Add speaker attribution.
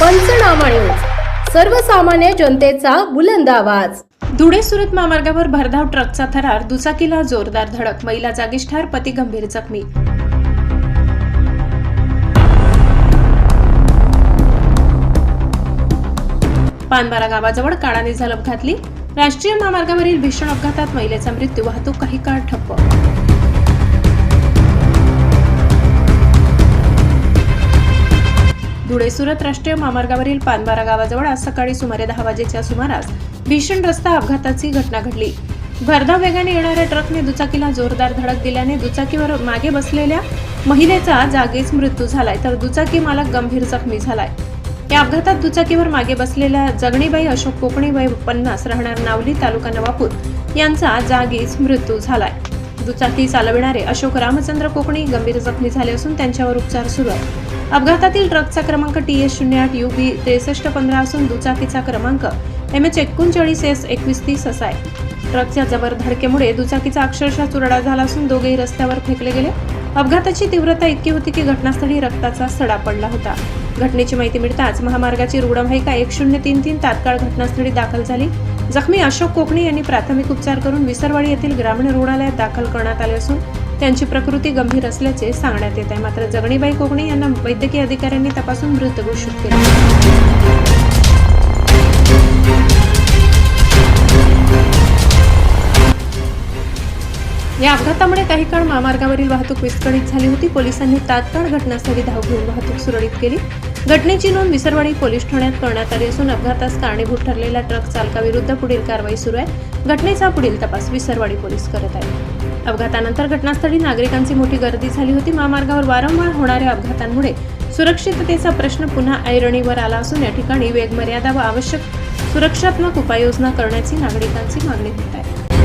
Speaker 1: पंचनामा सर्वसामान्य जनतेचा बुलंद आवाज
Speaker 2: धुळे सुरत महामार्गावर भरधाव ट्रकचा थरार दुचाकीला जोरदार धडक महिला जागीच ठार पती गंभीर जखमी पानबारा गावाजवळ काळाने झलप घातली राष्ट्रीय महामार्गावरील भीषण अपघातात महिलेचा मृत्यू वाहतूक काही काळ ठप्प धुळे सुरत राष्ट्रीय महामार्गावरील पानबारा गावाजवळ आज सकाळी सुमारे दहा वाजेच्या सुमारास भीषण रस्ता अपघाताची घटना घडली भरधाव वेगाने येणाऱ्या ट्रकने दुचाकीला जोरदार धडक दिल्याने दुचाकीवर मागे बसलेल्या महिलेचा जागीच मृत्यू झालाय तर दुचाकी मालक गंभीर जखमी झालाय या अपघातात दुचाकीवर मागे बसलेल्या जगणीबाई अशोक कोकणीबाई पन्नास राहणार नावली तालुका नवापूर यांचा जागीच मृत्यू झालाय दुचाकी चालविणारे अशोक रामचंद्र कोकणी गंभीर जखमी झाले असून त्यांच्यावर उपचार सुरू आहेत अपघातातील ट्रकचा क्रमांक टी एस शून्य आठ यू बी त्रेसष्ट पंधरा असून दुचाकीचा क्रमांक एम एच एकोणचाळीस एस एकवीस तीस असा आहे ट्रकच्या जबर धडकेमुळे दुचाकीचा अक्षरशः चुरडा झाला असून दोघेही रस्त्यावर फेकले गेले अपघाताची तीव्रता इतकी होती की घटनास्थळी रक्ताचा सडा पडला होता घटनेची माहिती मिळताच महामार्गाची रुग्णवाहिका एक शून्य तीन तीन तात्काळ घटनास्थळी दाखल झाली जखमी अशोक कोकणी यांनी प्राथमिक उपचार करून विसरवाडी येथील ग्रामीण रुग्णालयात दाखल करण्यात आले असून त्यांची प्रकृती गंभीर असल्याचे सांगण्यात येत आहे मात्र जगणीबाई कोकणी यांना वैद्यकीय अधिकाऱ्यांनी तपासून मृत घोषित केले या अपघातामुळे काही काळ महामार्गावरील वाहतूक विस्कळीत झाली होती पोलिसांनी तात्काळ घटनास्थळी धाव घेऊन वाहतूक सुरळीत केली घटनेची नोंद विसरवाडी पोलीस ठाण्यात करण्यात आली असून अपघातास कारणीभूत ठरलेल्या ट्रक चालकाविरुद्ध पुढील कारवाई सुरू आहे घटनेचा पुढील तपास विसरवाडी पोलीस करत आहे अपघातानंतर घटनास्थळी नागरिकांची मोठी गर्दी झाली होती महामार्गावर वारंवार होणाऱ्या अपघातांमुळे सुरक्षिततेचा प्रश्न पुन्हा ऐरणीवर आला असून या ठिकाणी वेगमर्यादा व आवश्यक सुरक्षात्मक उपाययोजना करण्याची नागरिकांची मागणी होत आहे